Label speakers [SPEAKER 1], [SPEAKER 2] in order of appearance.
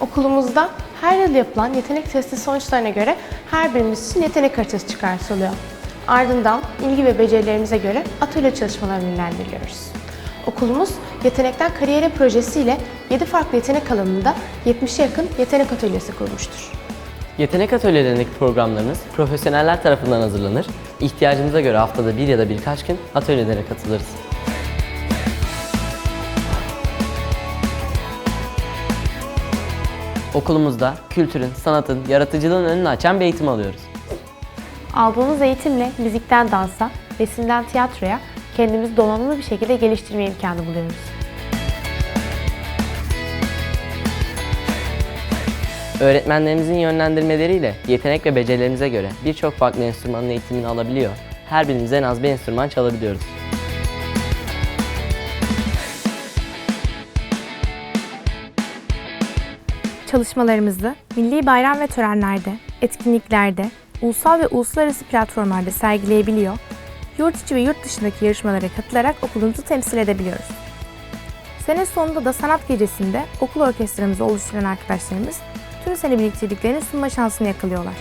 [SPEAKER 1] Okulumuzda her yıl yapılan yetenek testi sonuçlarına göre her birimiz için yetenek haritası çıkartılıyor. Ardından ilgi ve becerilerimize göre atölye çalışmalarını yönlendiriliyoruz. Okulumuz Yetenekten Kariyere projesiyle 7 farklı yetenek alanında 70'e yakın yetenek atölyesi kurmuştur.
[SPEAKER 2] Yetenek atölyelerindeki programlarımız profesyoneller tarafından hazırlanır. İhtiyacımıza göre haftada bir ya da birkaç gün atölyelere katılırız. Okulumuzda kültürün, sanatın, yaratıcılığın önünü açan bir eğitim alıyoruz.
[SPEAKER 3] Aldığımız eğitimle müzikten dansa, resimden tiyatroya kendimizi donanımlı bir şekilde geliştirme imkanı buluyoruz.
[SPEAKER 2] Öğretmenlerimizin yönlendirmeleriyle yetenek ve becerilerimize göre birçok farklı enstrümanın eğitimini alabiliyor. Her birimiz en az bir enstrüman çalabiliyoruz.
[SPEAKER 4] Çalışmalarımızı milli bayram ve törenlerde, etkinliklerde, ulusal ve uluslararası platformlarda sergileyebiliyor, yurt içi ve yurt dışındaki yarışmalara katılarak okulumuzu temsil edebiliyoruz. Sene sonunda da sanat gecesinde okul orkestramızı oluşturan arkadaşlarımız tüm sene biriktirdiklerini sunma şansını yakalıyorlar.